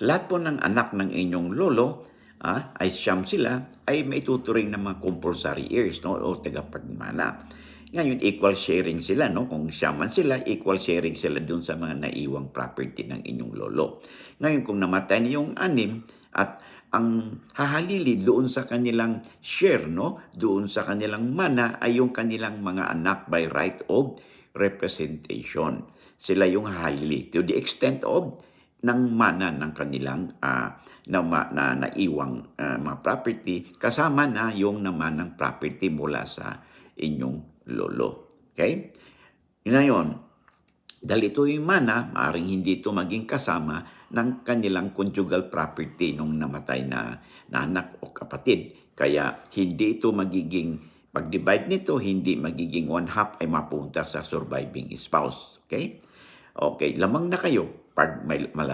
lahat po ng anak ng inyong lolo ah, ay siyam sila, ay may tuturing na mga compulsory heirs no, o tagapagmana. Ngayon, equal sharing sila, no? Kung siyaman sila, equal sharing sila dun sa mga naiwang property ng inyong lolo. Ngayon, kung namatay na yung anim at ang hahalili doon sa kanilang share, no? Doon sa kanilang mana ay yung kanilang mga anak by right of representation. Sila yung hahalili to the extent of ng mana ng kanilang ah, na, na naiwang ah, mga property kasama na yung naman ng property mula sa inyong lolo. Okay? Ngayon, dahil ito yung mana, maaaring hindi ito maging kasama ng kanilang conjugal property nung namatay na, na anak o kapatid. Kaya hindi ito magiging, pag-divide nito, hindi magiging one half ay mapunta sa surviving spouse. Okay? Okay, lamang na kayo pag may, mala-